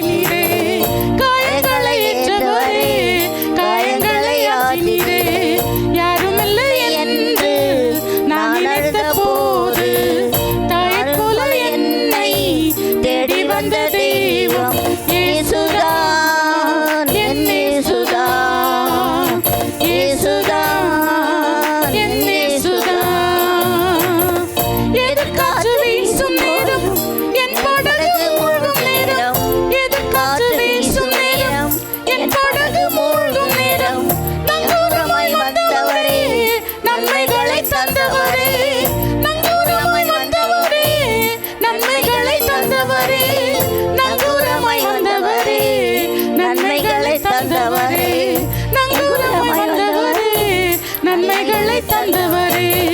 ஆற்றினீரே காயங்களை ஏற்றவரே காயங்களை ஆற்றினீரே யாரும் இல்லை என்று நான் நினைத்த நன்மைகளை தந்தவரே. நங்கூரமாய் வந்தவரே. நன்மைகளை தந்தவரே. நங்கூரமாய் வந்தவரே. நன்மைகளை தந்தவரே. நங்கூரமாய் வந்தவரே. நன்மைகளை தந்தவரே.